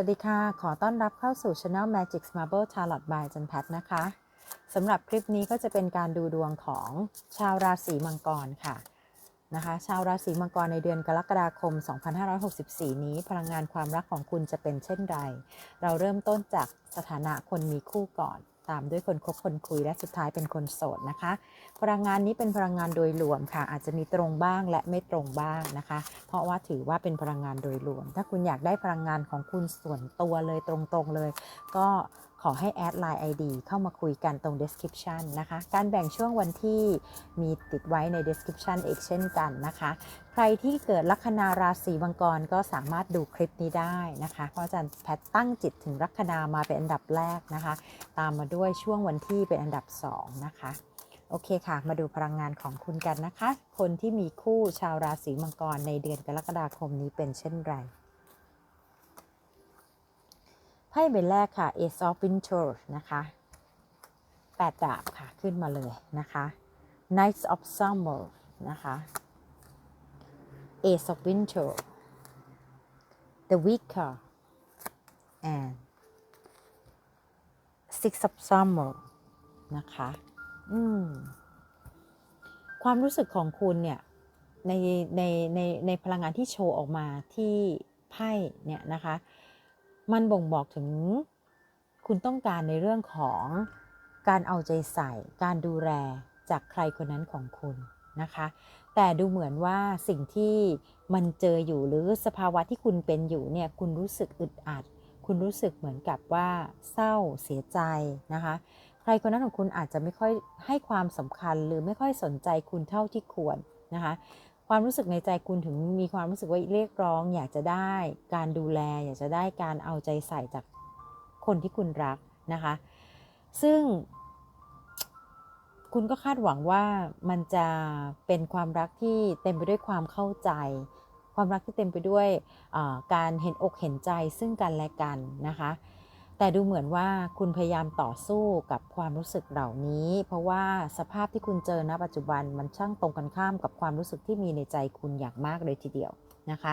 วัสดีค่ะ ขอต้อนรับเข้าสู่ Channel Magic Marble Tarot by จันแพทนะคะสำหรับคลิปนี้ก็จะเป็นการดูดวงของชาวราศีมังกรค่ะนะคะ ชาวราศีมังกรในเดือนกรกฎาคม 2564 นี้ พลังงานความรักของคุณจะเป็นเช่นไร เราเริ่มต้นจากสถานะคนมีคู่ก่อน ตามด้วยคนคบคนคุยและสุดท้ายเป็นคนโสดนะคะ พลังงานนี้เป็นพลังงานโดยรวมค่ะ อาจจะมีตรงบ้างและไม่ตรงบ้างนะคะ เพราะว่าถือว่าเป็นพลังงานโดยรวม ถ้าคุณอยากได้พลังงานของคุณส่วนตัวเลยตรงๆเลย ก็ขอให้แอดไลน์ ID เข้ามาคุยกันตรง description นะคะ การแบ่งช่วงวันที่มีติดไว้ใน description อีกเช่นกันนะคะ ใครที่เกิดลัคนาราศีมังกรก็สามารถดูคลิปนี้ได้นะคะ เพราะอาจารย์แพทตั้งจิตถึงลัคนามาเป็นอันดับแรกนะคะ ตามมาด้วยช่วงวันที่เป็นอันดับ 2 นะคะโอเคค่ะ มาดูพลังงานของคุณกันนะคะ คนที่มีคู่ชาวราศีมังกรในเดือนกรกฎาคมนี้เป็นเช่นไร พ่ใบแรกค่ะ Ace of Pentacles นะคะแปดดาบค่ะขึ้นมาเลยนะคะ Knights of Summer นะคะ Ace of Pentacles The Wicker and Six of Summer นะคะ อืม ความรู้สึกของคุณเนี่ย ในในในในพลังงานที่โชว์ออกมาที่ไพ่เนี่ยนะคะ มันบ่งบอกถึงคุณต้องการในเรื่องของการเอาใจใส่ การดูแลจากใครคนนั้นของคุณนะคะ แต่ดูเหมือนว่าสิ่งที่มันเจออยู่หรือสภาวะที่คุณเป็นอยู่เนี่ยคุณรู้สึกอึดอัด คุณรู้สึกเหมือนกับว่าเศร้าเสียใจนะคะ ใครคนนั้นของคุณอาจจะไม่ค่อยให้ความสำคัญหรือไม่ค่อยสนใจคุณเท่าที่ควรนะคะ ความรู้สึกในใจคุณถึงมีความรู้สึกว่าเรียกร้อง อยากจะได้การดูแล อยากจะได้การเอาใจใส่จากคนที่คุณรักนะคะ ซึ่ง คุณก็คาดหวังว่ามันจะเป็นความรักที่เต็มไปด้วยความเข้าใจ ความรักที่เต็มไปด้วยการเห็นอกเห็นใจซึ่งกันและกันนะคะ แต่ดูเหมือนว่าคุณพยายามต่อสู้กับความรู้สึกเหล่านี้ เพราะว่าสภาพที่คุณเจอณปัจจุบันมันช่างตรงกันข้ามกับความรู้สึกที่มีในใจคุณอย่างมากเลยทีเดียวนะคะ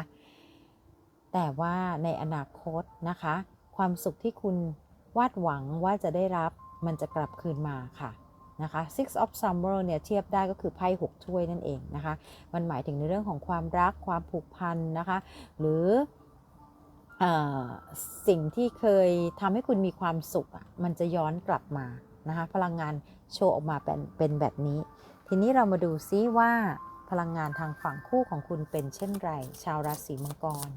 แต่ว่าในอนาคตนะคะ ความสุขที่คุณวาดหวังว่าจะได้รับมันจะกลับคืนมาค่ะนะคะ Six of Summer เนี่ยเทียบได้ก็คือไพ่หกถ้วยนั่นเองนะคะ มันหมายถึงในเรื่องของความรักความผูกพันนะคะ หรือ สิ่งที่เคยทำให้คุณมีความสุขมันจะย้อนกลับมานะคะพลังงานโชว์ออกมาเป็นเป็นแบบนี้ ทีนี้เรามาดูซิว่าพลังงานทางฝั่งคู่ของคุณเป็นเช่นไร ชาวราศีมังกร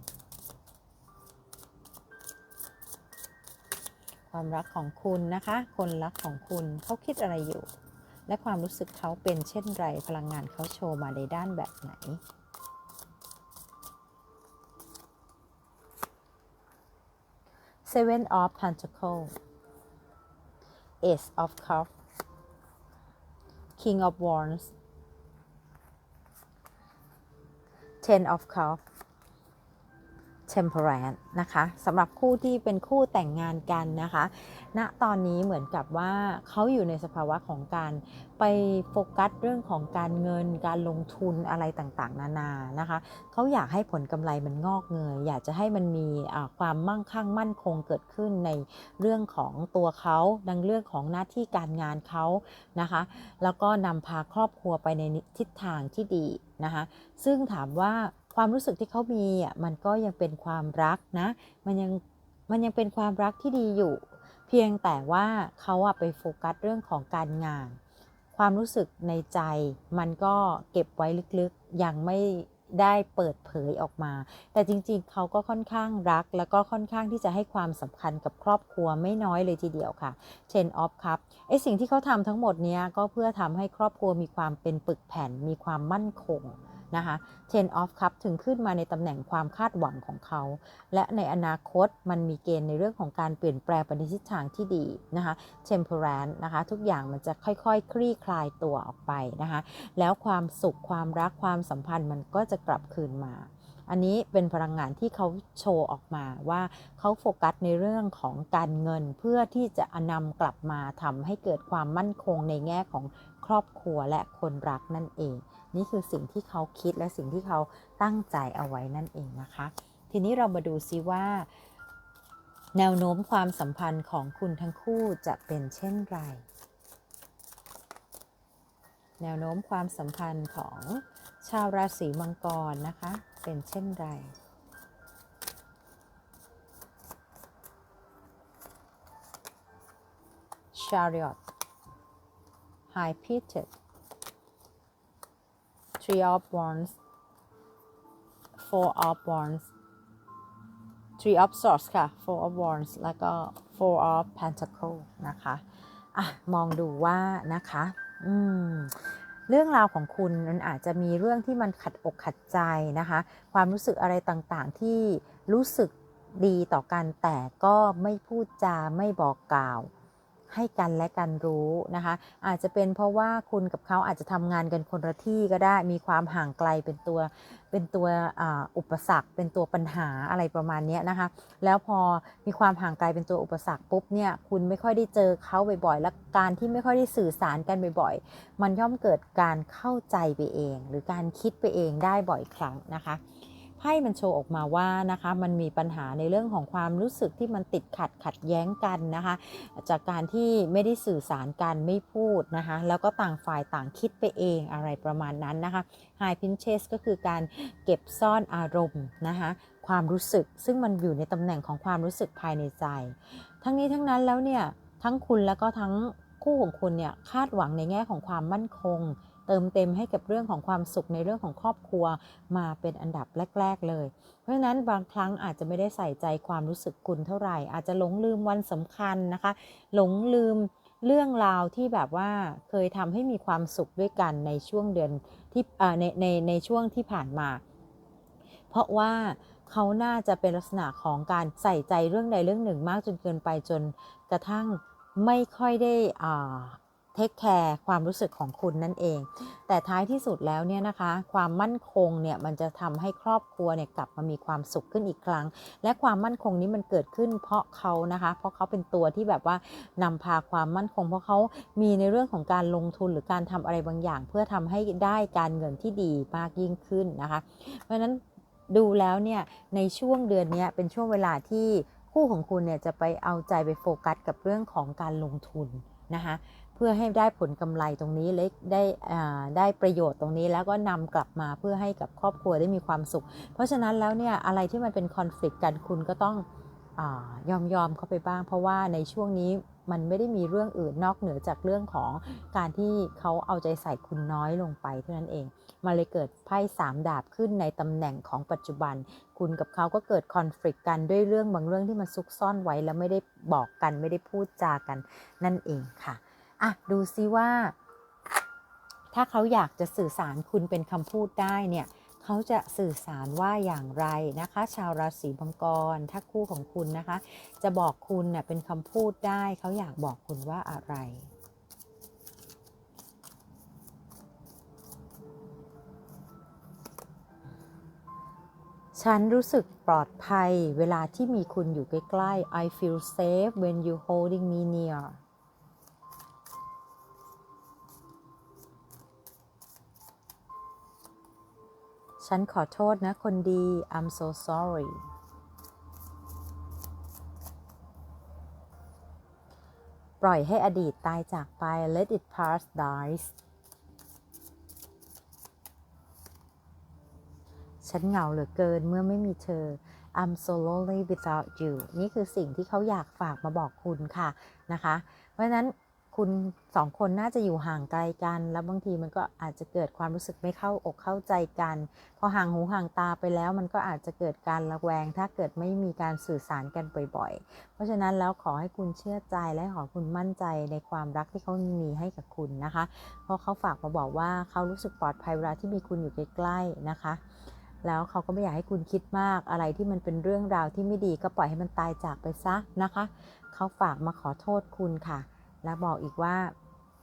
ความรักของคุณนะคะ คนรักของคุณเขาคิดอะไรอยู่ และความรู้สึกเขาเป็นเช่นไร พลังงานเขาโชว์มาในด้านแบบไหน Seven of Pentacles. Ace of Cups. King of Wands. Ten of Cups Temperance นะคะสำหรับคู่ที่เป็นคู่แต่งงานกันนะคะณตอนนี้เหมือนกับว่าเขาอยู่ในสภาวะของการไปโฟกัสเรื่องของการเงินการลงทุนอะไรต่างๆ นานานะคะเขาอยากให้ผลกำไรมันงอกเงยอยากจะให้มันมีความมั่งคั่งมั่นคงเกิดขึ้นในเรื่องของตัวเขาดังเรื่องของหน้าที่การงานเขานะคะแล้วก็นำพาครอบครัวไปในทิศทางที่ดีนะคะซึ่งถามว่า ความรู้สึกที่เขามีอะมันก็ยังเป็นความรักนะ มันยังมันยังเป็นความรักที่ดีอยู่ เพียงแต่ว่าเขาอะไปโฟกัสเรื่องของการงาน ความรู้สึกในใจ มันก็เก็บไว้ลึกๆยังไม่ได้เปิดเผยออกมา แต่จริงๆ เขาก็ค่อนข้างรัก แล้วก็ค่อนข้างที่จะให้ความสำคัญกับครอบครัวไม่น้อยเลยทีเดียวค่ะ เชนออฟครับไอสิ่งที่เขาทำทั้งหมดนี้ก็เพื่อทำให้ครอบครัวมีความเป็นปึกแผ่น มีความมั่นคง นะคะ Ten of Cup ถึงขึ้นมาในตำแหน่งความคาดหวังของเขา และในอนาคตมันมีเกณฑ์ในเรื่องของการเปลี่ยนแปลงไปในทิศทางที่ดีนะคะ Temperance นะคะ ทุกอย่างมันจะค่อยๆคคลี่คลายตัวออกไปนะคะ แล้วความสุขความรักความสัมพันธ์มันก็จะกลับคืนมาอันนี้เป็นพลังงานที่เขาโชว์ออกมาว่าเขาโฟกัสในเรื่องของการเงินเพื่อที่จะนำกลับมาทำให้เกิดความมั่นคงในแง่ของครอบครัวและคนรักนั่นเอง นี่คือสิ่งที่เขาคิดและสิ่งที่เขาตั้งใจเอาไว้นั่นเองนะคะ ทีนี้เรามาดูซิว่า แนวโน้มความสัมพันธ์ของคุณทั้งคู่จะเป็นเช่นไร แนวโน้มความสัมพันธ์ของชาวราศีมังกรนะคะ เป็นเช่นไร Chariot High Pitted Three of Wands Four of Wands Three of Swords ค่ะ Four of Wands แล้วก็ Four of Pentacle นะคะอะมองดูว่านะคะอืมเรื่องราวของคุณมันอาจจะมีเรื่องที่มันขัดอกขัดใจนะคะ ความรู้สึกอะไรต่างๆที่รู้สึกดีต่อกันแต่ก็ไม่พูดจาไม่บอกกล่าว ให้กันและกันรู้นะคะ อาจจะเป็นเพราะว่าคุณกับเขาอาจจะทำงานกันคนละที่ก็ได้มีความห่างไกลเป็นตัวเป็นตัวอาอุปสรรค เป็นตัวปัญหาอะไรประมาณนี้นะคะ แล้วพอมีความห่างไกลเป็นตัวอุปสรรคปุ๊บเนี่ยคุณไม่ค่อยได้เจอเขาบ่อยๆและการที่ไม่ค่อยได้สื่อสารกันบ่อยๆ มันย่อมเกิดการเข้าใจไปเอง หรือการคิดไปเองได้บ่อยครั้งนะคะ ไพ่มันโชว์ออกมาว่านะคะมันมีปัญหาในเรื่องของความรู้สึกที่มันติดขัดขัดแย้งกันนะคะ จากการที่ไม่ได้สื่อสารกันไม่พูดนะคะแล้วก็ต่างฝ่ายต่างคิดไปเองอะไรประมาณนั้นนะคะ High Pinches ก็คือการเก็บซ่อนอารมณ์นะคะความรู้สึกซึ่งมันอยู่ในตำแหน่งของความรู้สึกภายในใจ ทั้งนี้ทั้งนั้นแล้วเนี่ยทั้งคุณแล้วก็ทั้งคู่ของคุณเนี่ยคาดหวังในแง่ของความมั่นคง เติมเต็มให้กับเรื่องของความสุขในเรื่องของครอบครัวมาเป็นอันดับแรก ๆ เลย เพราะฉะนั้นบางครั้งอาจจะไม่ได้ใส่ใจความรู้สึกคุณเท่าไหร่ อาจจะหลงลืมวันสำคัญนะคะ หลงลืมเรื่องราวที่แบบว่าเคยทำให้มีความสุขด้วยกันในช่วงเดือนที่ในในในช่วงที่ผ่านมา เพราะว่าเขาน่าจะเป็นลักษณะของการใส่ใจเรื่องใดเรื่องหนึ่งมากจนเกินไปจนกระทั่งไม่ค่อยได้อ่า เทคแคร์ความรู้สึกของคุณนั่นเอง แต่ท้ายที่สุดแล้วเนี่ยนะคะ ความมั่นคงเนี่ยมันจะทำให้ครอบครัวเนี่ยกลับมามีความสุขขึ้นอีกครั้ง และความมั่นคงนี้มันเกิดขึ้นเพราะเขานะคะ เพราะเขาเป็นตัวที่แบบว่านำพาความมั่นคง เพราะเขามีในเรื่องของการลงทุนหรือการทำอะไรบางอย่าง เพื่อทำให้ได้การเงินที่ดีมากยิ่งขึ้นนะคะ เพราะฉะนั้นดูแล้วเนี่ยในช่วงเดือนนี้เป็นช่วงเวลาที่คู่ของคุณเนี่ยจะไปเอาใจไปโฟกัสกับเรื่องของการลงทุน นะคะเพื่อให้ได้ผลกำไรตรงนี้เล็กได้ได้ประโยชน์ตรงนี้แล้วก็นำกลับมาเพื่อให้กับครอบครัวได้มีความสุข เพราะฉะนั้นแล้วเนี่ยอะไรที่มันเป็นคอน FLICT กันคุณก็ต้อง ยอมยอมเข้าไปบ้าง เพราะว่าในช่วงนี้มันไม่ได้มีเรื่องอื่นนอกเหนือจากเรื่องของการที่เขาเอาใจใส่คุณน้อยลงไปเท่านั้นเองมาเลยเกิดไพ่สามดาบขึ้นในตำแหน่งของปัจจุบัน คุณกับเขาก็เกิดคอน FLICT กันด้วยเรื่องบางเรื่องที่มันซุกซ่อนไว้แล้วไม่ได้บอกกันไม่ได้พูดจากันนั่นเองค่ะอะดูซิว่า ถ้าเขาอยากจะสื่อสารคุณเป็นคำพูดได้เนี่ย เขาจะสื่อสารว่าอย่างไรนะคะ ชาวราศีมังกร ถ้าคู่ของคุณนะคะ จะบอกคุณเน่ยเป็นคำพูดได้ เขาอยากบอกคุณว่าอะไรฉันรู้สึกปลอดภัยเวลาที่มีคุณอยู่ใกล้ๆ I feel safe when you holding me near ฉันขอโทษนะคนดี I'm so sorry ปล่อยให้อดีตตายจากไป let it pass dies ฉันเหงาเหลือเกินเมื่อไม่มีเธอ I'm so lonely without you นี่คือสิ่งที่เขาอยากฝากมาบอกคุณค่ะนะคะ เพราะฉะนั้น คุณสองคนน่าจะอยู่ห่างไกลกัน แล้วบางทีมันก็อาจจะเกิดความรู้สึกไม่เข้าอกเข้าใจกัน พอห่างหูห่างตาไปแล้ว มันก็อาจจะเกิดการระแวง ถ้าเกิดไม่มีการสื่อสารกันบ่อยๆ เพราะฉะนั้นแล้วขอให้คุณเชื่อใจและขอคุณมั่นใจในความรักที่เขามีให้กับคุณนะคะ เพราะเขาฝากมาบอกว่าเขารู้สึกปลอดภัยเวลาที่มีคุณอยู่ใกล้ๆนะคะแล้วเขาก็ไม่อยากให้คุณคิดมากอะไรที่มันเป็นเรื่องราวที่ไม่ดีก็ปล่อยให้มันตายจากไปซะนะคะ เขาฝากมาขอโทษคุณค่ะ และบอกอีกว่า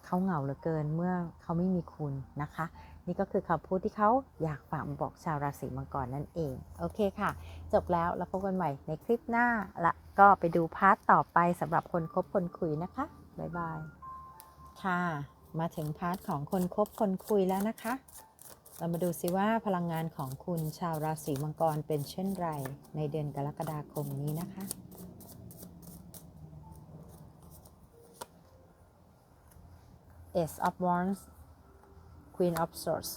เขาเหงาเหลือเกินเมื่อเขาไม่มีคุณนะคะ นี่ก็คือคำพูดที่เขาอยากฝากบอกชาวราศีมังกรนั่นเอง โอเคค่ะ จบแล้วแล้วพบกันใหม่ในคลิปหน้าละก็ไปดูพาร์ทต่อไปสำหรับคนคบคนคุยนะคะบ๊ายบายค่ะ มาถึงพาร์ทของคนคบคนคุยแล้วนะคะ เรามาดูซิว่าพลังงานของคุณชาวราศีมังกรเป็นเช่นไรในเดือนกรกฎาคมนี้นะคะ Ace of Wands Queen of Swords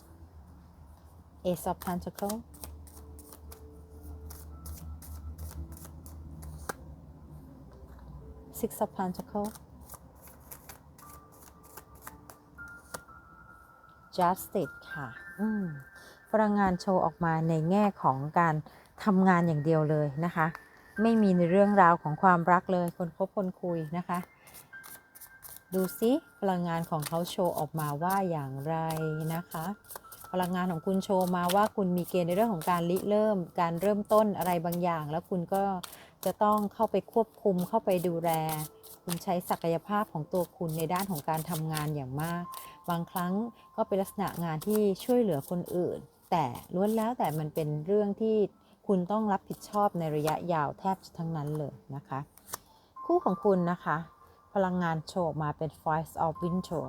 Ace of Pentacles Six of Pentacles Justice ค่ะอืมพลังงานโชว์ออกมาในแง่ของการทำงานอย่างเดียวเลยนะคะ ไม่มีในเรื่องราวของความรักเลย คนคบคนคุยนะคะ ดูซิพลังงานของเขาโชว์ออกมาว่าอย่างไรนะคะ พลังงานของคุณโชว์มาว่าคุณมีเกณฑ์ในเรื่องของการริเริ่ม การเริ่มต้นอะไรบางอย่าง แล้วคุณก็จะต้องเข้าไปควบคุมเข้าไปดูแล คุณใช้ศักยภาพของตัวคุณในด้านของการทำงานอย่างมาก บางครั้งก็เป็นลักษณะงานที่ช่วยเหลือคนอื่น แต่ล้วนแล้วแต่มันเป็นเรื่องที่คุณต้องรับผิดชอบในระยะยาวแทบจะทั้งนั้นเลยนะคะ คู่ของคุณนะคะ พลังงานโชว์มาเป็น Voice of Winter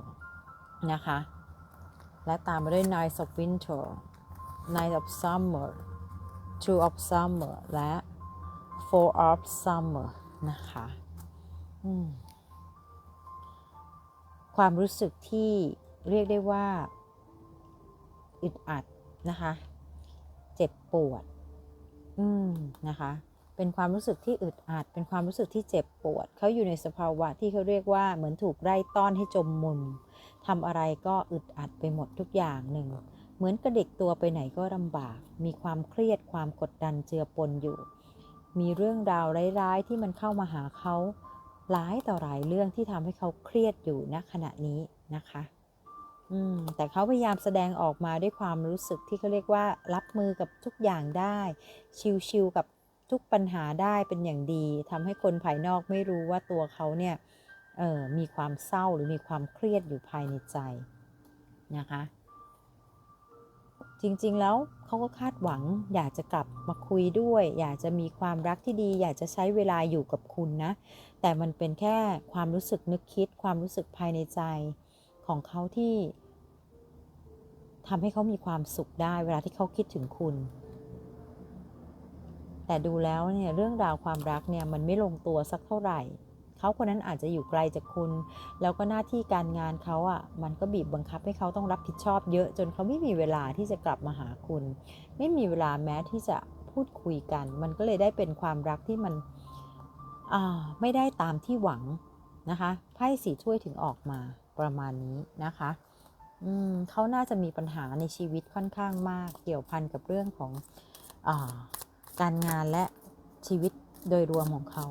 นะคะ และตามมาด้วย Night of Winter Night of Summer Two of Summer และ Four of Summer นะคะความรู้สึกที่เรียกได้ว่าอึดอัดนะคะ เจ็บปวด อืม นะคะ เป็นความรู้สึกที่อึดอัด เป็นความรู้สึกที่เจ็บปวด เขาอยู่ในสภาวะที่เขาเรียกว่าเหมือนถูกไล่ต้อนให้จมมุมทำอะไรก็อึดอัดไปหมดทุกอย่างหนึ่ง เหมือนกระเด็กตัวไปไหนก็ลำบาก มีความเครียดความกดดันเจือปนอยู่ มีเรื่องราวร้ายๆที่มันเข้ามาหาเขาหลายต่อหลายเรื่องที่ทำให้เขาเครียดอยู่ณขณะนี้นะคะอืมแต่เขาพยายามแสดงออกมาด้วยความรู้สึกที่เขาเรียกว่ารับมือกับทุกอย่างได้ ชิวๆกับ ทุกปัญหาได้เป็นอย่างดีทำให้คนภายนอกไม่รู้ว่าตัวเขาเนี่ยออมีความเศร้าหรือมีความเครียดอยู่ภายในใจนะคะ จริงๆแล้วเขาก็คาดหวังอยากจะกลับมาคุยด้วย อยากจะมีความรักที่ดี อยากจะใช้เวลาอยู่กับคุณนะ แต่มันเป็นแค่ความรู้สึกนึกคิด ความรู้สึกภายในใจของเขาที่ทำให้เขามีความสุขได้ เวลาที่เขาคิดถึงคุณ แต่ดูแล้วเนี่ยเรื่องราวความรักเนี่ยมันไม่ลงตัวสักเท่าไหร่ เขาคนนั้นอาจจะอยู่ไกลจากคุณ แล้วก็หน้าที่การงานเขาอะ่ะมันก็บีบบังคับให้เขาต้องรับผิดชอบเยอะ จนเขาไม่มีเวลาที่จะกลับมาหาคุณ ไม่มีเวลาแม้ที่จะพูดคุยกัน มันก็เลยได้เป็นความรักที่มันไม่ได้ตามที่หวังนะคะไพ่สีถ้วยถึงออกมาประมาณนี้นะคะเขาน่าจะมีปัญหาในชีวิตค่อนข้างมาก เกี่ยวพันกับเรื่องของอ การงานและชีวิตโดยรวมของเขา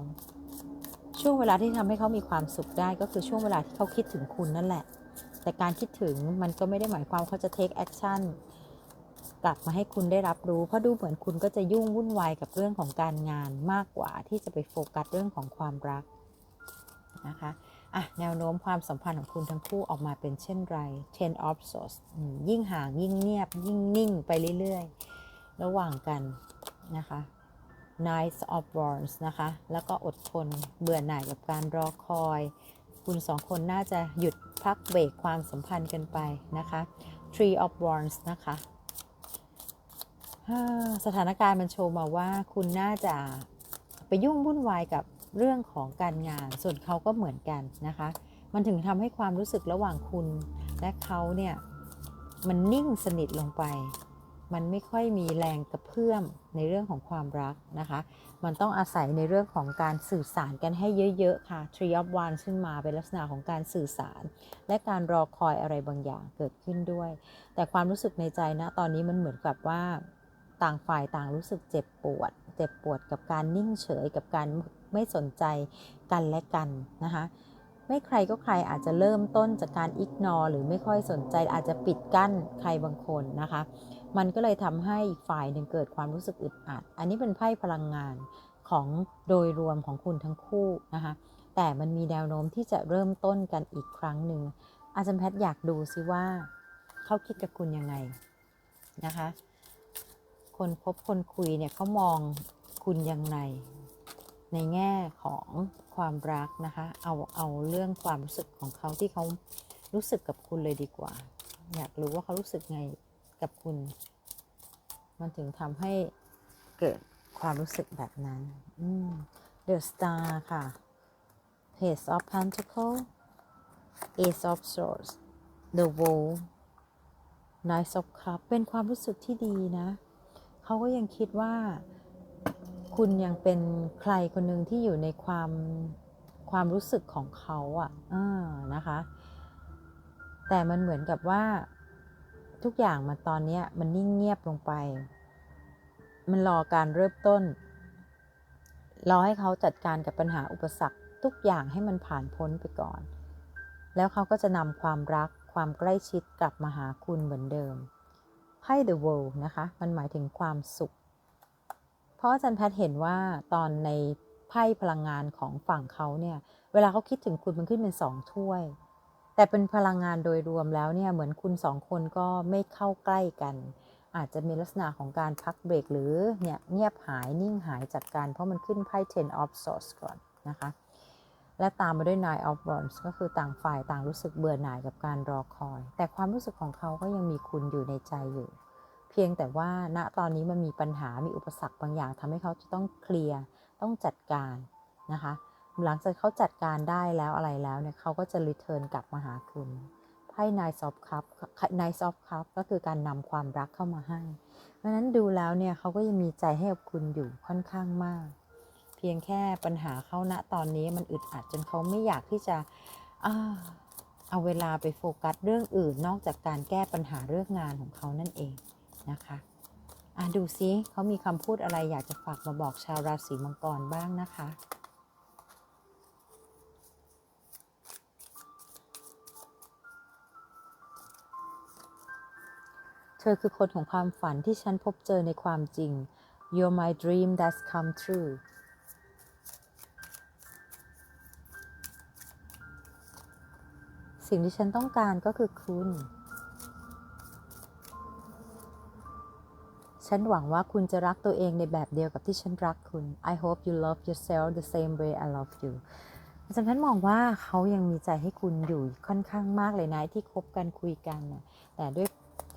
ช่วงเวลาที่ทำให้เขามีความสุขได้ก็คือช่วงเวลาที่เขาคิดถึงคุณนั่นแหละ แต่การคิดถึงมันก็ไม่ได้หมายความเขาจะ take action กลับมาให้คุณได้รับรู้ เพราะดูเหมือนคุณก็จะยุ่งวุ่นวายกับเรื่องของการงานมากกว่าที่จะไปโฟกัสเรื่องของความรักนะคะอะแนวโน้มความสัมพันธ์ของคุณทั้งคู่ออกมาเป็นเช่นไร Ten of Swords ยิ่งห่างยิ่งเงียบ ยิ่งนิ่งไปเรื่อย ๆ ระหว่างกัน นะคะ Knights of Wands นะคะ แล้วก็อดทนเบื่อหน่ายกับการรอคอย คุณสองคนน่าจะหยุดพักเบรกความสัมพันธ์กันไปนะคะ Tree of Wands นะคะ สถานการณ์มันโชว์มาว่าคุณน่าจะไปยุ่งวุ่นวายกับเรื่องของการงาน ส่วนเขาก็เหมือนกันนะคะ มันถึงทำให้ความรู้สึกระหว่างคุณและเขาเนี่ย มันนิ่งสนิทลงไป มันไม่ค่อยมีแรงกระเพื่อมในเรื่องของความรักนะคะ มันต้องอาศัยในเรื่องของการสื่อสารกันให้เยอะๆค่ะ Tree of Wands ขึ้นมาเป็นลักษณะของการสื่อสาร และการรอคอยอะไรบางอย่างเกิดขึ้นด้วย แต่ความรู้สึกในใจนะตอนนี้มันเหมือนกับว่าต่างฝ่ายต่างรู้สึกเจ็บปวด เจ็บปวดกับการนิ่งเฉยกับการไม่สนใจกันและกันนะคะไม่ใครก็ใครอาจจะเริ่มต้นจากการอิกนอหรือไม่ค่อยสนใจอาจจะปิดกั้นใครบางคนนะคะ มันก็เลยทำให้อีกฝ่ายหนึ่งเกิดความรู้สึกอึดอัด อันนี้เป็นไพ่พลังงานของโดยรวมของคุณทั้งคู่นะคะ แต่มันมีแนวโน้มที่จะเริ่มต้นกันอีกครั้งหนึ่ง อาจารย์แพทย์อยากดูซิว่า เขาคิดกับคุณยังไงนะคะ คนพบคนคุยเนี่ยเขามองคุณยังไงในแง่ของความรักนะคะ เอาเอาเรื่องความรู้สึกของเขาที่เขารู้สึกกับคุณเลยดีกว่า อยากรู้ว่าเขารู้สึกไง กับคุณ มันถึงทำให้เกิดความรู้สึกแบบนั้น The Star ค่ะ Page of Pentacle Ace of Swords The World Nice of Cups เป็นความรู้สึกที่ดีนะ เขาก็ยังคิดว่าคุณยังเป็นใครคนหนึ่งที่อยู่ในความความรู้สึกของเขาอะอ่านะคะ แต่มันเหมือนกับว่า ทุกอย่างมันตอนนี้มันนิ่งเงียบลงไป มันรอการเริ่มต้น รอให้เขาจัดการกับปัญหาอุปสรรคทุกอย่างให้มันผ่านพ้นไปก่อน แล้วเขาก็จะนำความรักความใกล้ชิดกลับมาหาคุณเหมือนเดิมไพ่ The World นะคะ มันหมายถึงความสุข เพราะอาจารย์แพทย์เห็นว่าตอนในไพ่พลังงานของฝั่งเขาเนี่ย เวลาเขาคิดถึงคุณมันขึ้นเป็นสองถ้วย แต่เป็นพลังงานโดยรวมแล้วเนี่ยเหมือนคุณสองคนก็ไม่เข้าใกล้กัน อาจจะมีลักษณะของการพักเบรกหรือเนี่ยเงียบหายนิ่งหายจากการเพราะมันขึ้นไพ่ ten of swords ก่อนนะคะและตามมาด้วย nine of wands ก็คือต่างฝ่ายต่างรู้สึกเบื่อหน่ายกับการรอคอย แต่ความรู้สึกของเขาก็ยังมีคุณอยู่ในใจอยู่ เพียงแต่ว่าณตอนนี้มันมีปัญหามีอุปสรรคบางอย่างทำให้เขาจะต้องเคลียร์ต้องจัดการนะคะ หลังจากเขาจัดการได้แล้วอะไรแล้วเนี่ยเขาก็จะรีเทิร์นกลับมาหาคุณไพ่ Nine of Cup Nine of Cup ก็คือการนำความรักเข้ามาให้ เพราะฉะนั้นดูแล้วเนี่ยเขาก็ยังมีใจให้กับคุณอยู่ค่อนข้างมาก เพียงแค่ปัญหาเขาณตอนนี้มันอึดอัดจนเขาไม่อยากที่จะเอาเวลาไปโฟกัสเรื่องอื่นนอกจากการแก้ปัญหาเรื่องงานของเขานั่นเองนะคะอะดูซิเขามีคำพูดอะไรอยากจะฝากมาบอกชาวราศีมังกรบ้างนะคะ ธอคือคนของความฝันที่ฉันพบเจอในความจริง You're my dream that's come true สิ่งที่ฉันต้องการก็คือคุณ ฉันหวังว่าคุณจะรักตัวเองในแบบเดียวกับที่ฉันรักคุณ I hope you love yourself the same way I love you อาจารย์พันมองว่าเขายังมีใจให้คุณอยู่ค่อนข้างมากเลยนะที่คบกันคุยกันนะแต่ด้วย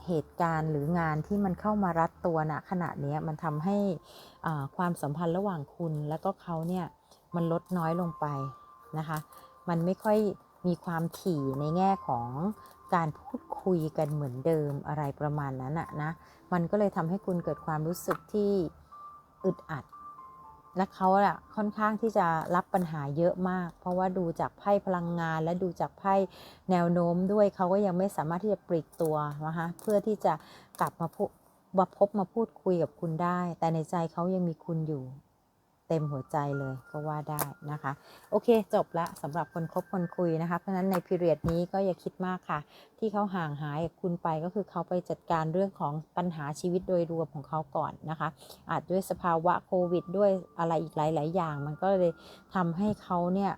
เหตุการณ์หรืองานที่มันเข้ามารัดตัวนะขณะนี้มันทำให้ความสัมพันธ์ระหว่างคุณและก็เขาเนี่ยมันลดน้อยลงไปนะคะ มันไม่ค่อยมีความถี่ในแง่ของการพูดคุยกันเหมือนเดิมอะไรประมาณนั้นอะนะ มันก็เลยทำให้คุณเกิดความรู้สึกที่อึดอัด และเขาอะค่อนข้างที่จะรับปัญหาเยอะมาก เพราะว่าดูจากไพ่พลังงาน และดูจากไพ่แนวโน้มด้วยเขาก็ยังไม่สามารถที่จะปลีกตัวนะคะเพื่อที่จะกลับมาพบมาพบมาพูดคุยกับคุณได้ แต่ในใจเขายังมีคุณอยู่ เต็มหัวใจเลยก็ว่าได้นะคะ โอเคจบละสำหรับคนคบคนคุยนะคะ เพราะฉะนั้นในพีเรียดนี้ก็อย่าคิดมากค่ะ ที่เขาห่างหายคุณไปก็คือเขาไปจัดการเรื่องของปัญหาชีวิตโดยรวมของเขาก่อนนะคะ อาจด้วยสภาวะโควิด ด้วยอะไรอีกหลาย ๆ อย่าง มันก็เลยทำให้เขาเนี่ย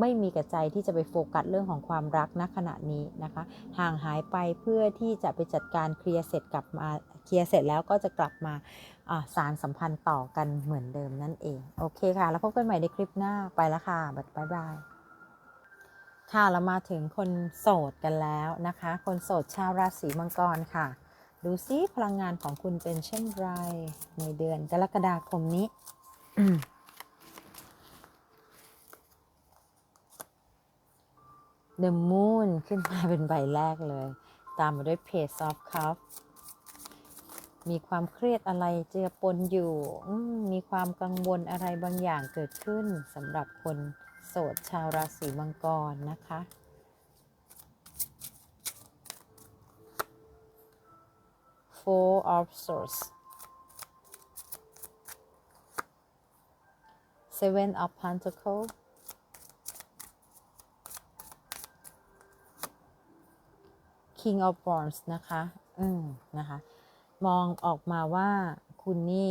ไม่มีกระใจที่จะไปโฟกัสเรื่องของความรักณขณะนี้นะคะ ห่างหายไปเพื่อที่จะไปจัดการเคลียร์เสร็จกลับมาเคลียร์เสร็จแล้วก็จะกลับมาสารสัมพันธ์ต่อกันเหมือนเดิมนั่นเอง โอเคค่ะ แล้วพบกันใหม่ในคลิปหน้าไปแล้วค่ะบ๊ายบายค่ะเรามาถึงคนโสดกันแล้วนะคะ คนโสดชาวราศีมังกรค่ะ ดูซิพลังงานของคุณเป็นเช่นไร ในเดือนกรกฎาคมนี้ The Moon ขึ้นมาเป็นใบแรกเลย ตามมาด้วย Page of Cups มีความเครียดอะไรเจือปนอยู่มมีความกังวลอะไรบางอย่างเกิดขึ้นสำหรับคนโสดชาวราศีมังกรนะคะ Four of Swords Seven of Pentacles King of Wands นะคะ อืม นะคะ มองออกมาว่าคุณนี่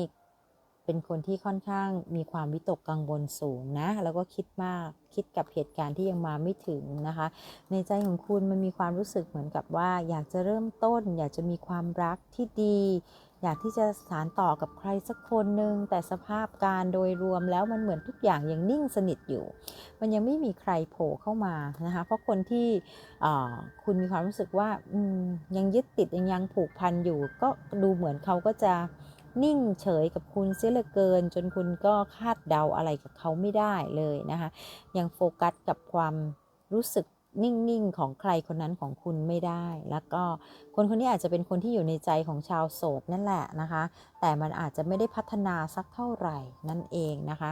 เป็นคนที่ค่อนข้างมีความวิตกกังวลสูงนะ แล้วก็คิดมากคิดกับเหตุการณ์ที่ยังมาไม่ถึงนะคะ ในใจของคุณมันมีความรู้สึกเหมือนกับว่า อยากจะเริ่มต้น อยากจะมีความรักที่ดี อยากที่จะสานต่อกับใครสักคนหนึ่งแต่สภาพการโดยรวมแล้วมันเหมือนทุกอย่างยังนิ่งสนิทอยู่ มันยังไม่มีใครโผล่เข้ามานะคะเพราะคนที่คุณมีความรู้สึกว่ายังยึดติดยังยังผูกพันอยู่ ก็ดูเหมือนเขาก็จะนิ่งเฉยกับคุณเสียเหลือเกิน จนคุณก็คาดเดาอะไรกับเขาไม่ได้เลยนะคะยังโฟกัสกับความรู้สึก นิ่งๆ ของใครคนนั้นของคุณไม่ได้ แล้วก็คนคนนี้อาจจะเป็นคนที่อยู่ในใจของชาวโสดนั่นแหละนะคะ แต่มันอาจจะไม่ได้พัฒนาสักเท่าไหร่นั่นเองนะคะ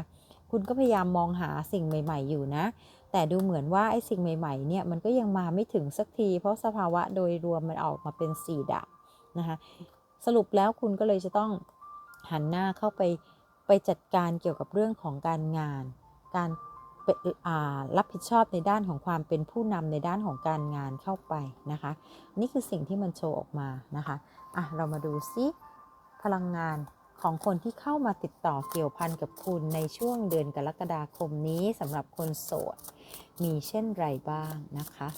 คุณก็พยายามมองหาสิ่งใหม่ ๆ อยู่นะ แต่ดูเหมือนว่าไอ้สิ่งใหม่ ๆ เนี่ยมันก็ยังมาไม่ถึงสักที เพราะสภาวะโดยรวมมันออกมาเป็นสี่ดาบนะคะ สรุปแล้วคุณก็เลยจะต้องหันหน้าเข้าไปไปจัดการเกี่ยวกับเรื่องของการงาน การ รับผิดชอบในด้านของความเป็นผู้นำในด้านของการงานเข้าไปนะคะ นี่คือสิ่งที่มันโชว์ออกมานะคะอะเรามาดูซิพลังงานของคนที่เข้ามาติดต่อเกี่ยวพันกับคุณในช่วงเดือนกรกฎาคมนี้สำหรับคนโสด มีเช่นไรบ้างนะคะ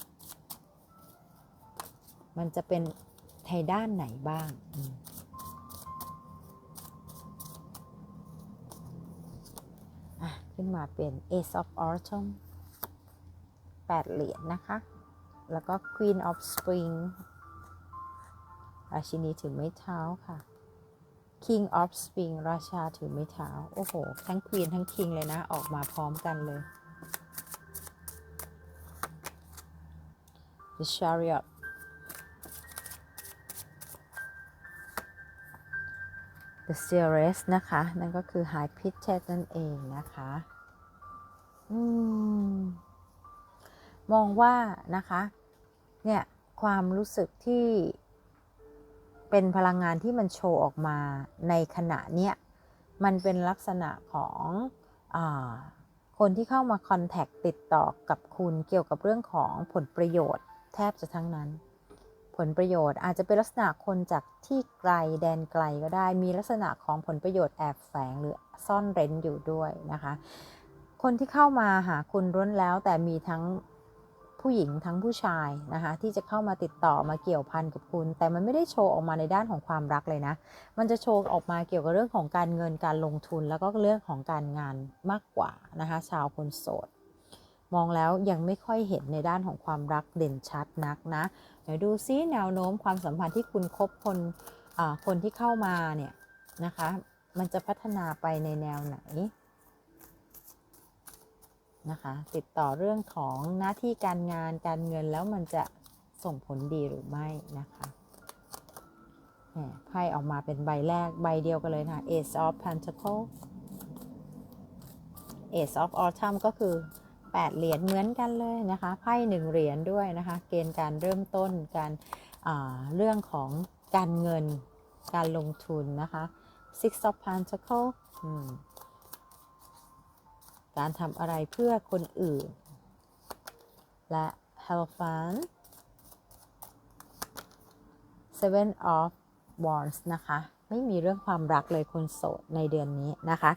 มันจะเป็นไทยด้านไหนบ้าง ขึ้นมาเป็น Ace of Autumn 8 เหรียญนะคะ แล้วก็ Queen of Spring ราชินีถือไม้เท้าค่ะ King of Spring ราชาถือไม้เท้า โอ้โห ทั้ง Queen ทั้ง King เลยนะ ออกมาพร้อมกันเลย The Chariot The Series นะคะ นั่นก็คือ High Pitched นั่นเองนะคะอมมองว่านะคะ เนี่ย ความรู้สึกที่เป็นพลังงานที่มันโชว์ออกมาในขณะเนี้ย มันเป็นลักษณะของอคนที่เข้ามาคอนแทคติดต่อกับคุณเกี่ยวกับเรื่องของผลประโยชน์แทบจะทั้งนั้น ลประโยชน์ อาจจะเป็นลักษณะคนจากที่ไกลแดนไกลก็ได้ มีลักษณะของผลประโยชน์แอบแฝงหรือซ่อนเร้นอยู่ด้วยนะคะ คนที่เข้ามาหาคุณร้นแล้วแต่มีทั้งผู้หญิงทั้งผู้ชายนะคะที่จะเข้ามาติดต่อมาเกี่ยวพันกับคุณ แต่มันไม่ได้โชว์ออกมาในด้านของความรักเลยนะ มันจะโชว์ออกมาเกี่ยวกับเรื่องของการเงินการลงทุนแล้วก็เรื่องของการงานมากกว่านะคะชาวคนโสด มองแล้วยังไม่ค่อยเห็นในด้านของความรักเด่นชัดนักนะเดี๋ยวดูซิแนวโน้มความสัมพันธ์ที่คุณคบคนคนที่เข้ามาเนี่ยนะคะ มันจะพัฒนาไปในแนวไหนนะคะ ติดต่อเรื่องของหน้าที่การงานการเงินแล้วมันจะส่งผลดีหรือไม่นะคะไพ่ออกมาเป็นใบแรกใบเดียวกันเลยนะ Ace of pentacles Ace of Autumn ก็คือ 8 เหรียญเหมือนกันเลยนะคะไพ่หนึ่งเหรียญด้วยนะคะเกณฑ์การเริ่มต้นการเรื่องของการเงินการลงทุนนะคะ Six of Pentacles การทำอะไรเพื่อคนอื่น และ h e l p h a n Seven of Wands นะคะ ไม่มีเรื่องความรักเลยคนโสดในเดือนนี้นะคะ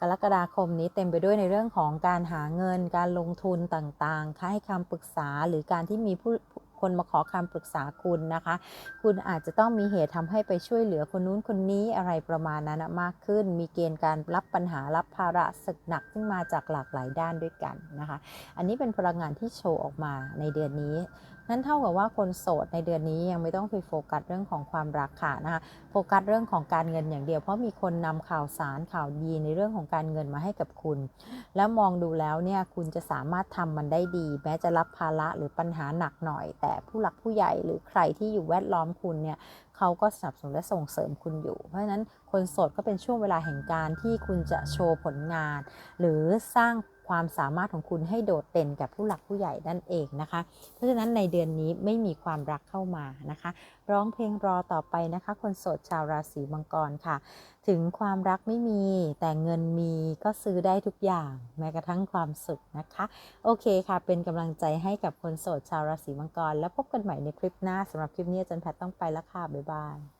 กรกฎาคมนี้เต็มไปด้วยในเรื่องของการหาเงิน การลงทุนต่างๆ ค่ะให้คำปรึกษาหรือการที่มีผู้คนมาขอคำปรึกษาคุณนะคะ คุณอาจจะต้องมีเหตุทำให้ไปช่วยเหลือคนนู้นคนนี้อะไรประมาณนั้นมากขึ้น มีเกณฑ์การรับปัญหารับภาระสึกหนักที่มาจากหลากหลายด้านด้วยกันนะคะ อันนี้เป็นพลังงานที่โชว์ออกมาในเดือนนี้ นั่นเท่ากับว่าคนโสดในเดือนนี้ยังไม่ต้องไปโฟกัสเรื่องของความรักค่ะนะคะโฟกัสเรื่องของการเงินอย่างเดียว เพราะมีคนนำข่าวสารข่าวดีในเรื่องของการเงินมาให้กับคุณ แล้วมองดูแล้วเนี่ยคุณจะสามารถทำมันได้ดี แม้จะรับภาระหรือปัญหาหนักหน่อย แต่ผู้หลักผู้ใหญ่หรือใครที่อยู่แวดล้อมคุณเนี่ยเขาก็สนับสนุนและส่งเสริมคุณอยู่ เพราะฉะนั้นคนโสดก็เป็นช่วงเวลาแห่งการที่คุณจะโชว์ผลงาน หรือสร้าง ความสามารถของคุณให้โดดเด่นกับผู้หลักผู้ใหญ่นั่นเองนะคะ เพราะฉะนั้นในเดือนนี้ไม่มีความรักเข้ามานะคะ ร้องเพลงรอต่อไปนะคะ คนโสดชาวราศีมังกรค่ะ ถึงความรักไม่มีแต่เงินมีก็ซื้อได้ทุกอย่าง แม้กระทั่งความสุขนะคะ โอเคค่ะเป็นกำลังใจให้กับคนโสดชาวราศีมังกร แล้วพบกันใหม่ในคลิปหน้าสำหรับคลิปนี้อาจารย์แพทต้องไปแล้วค่ะบ๊ายบาย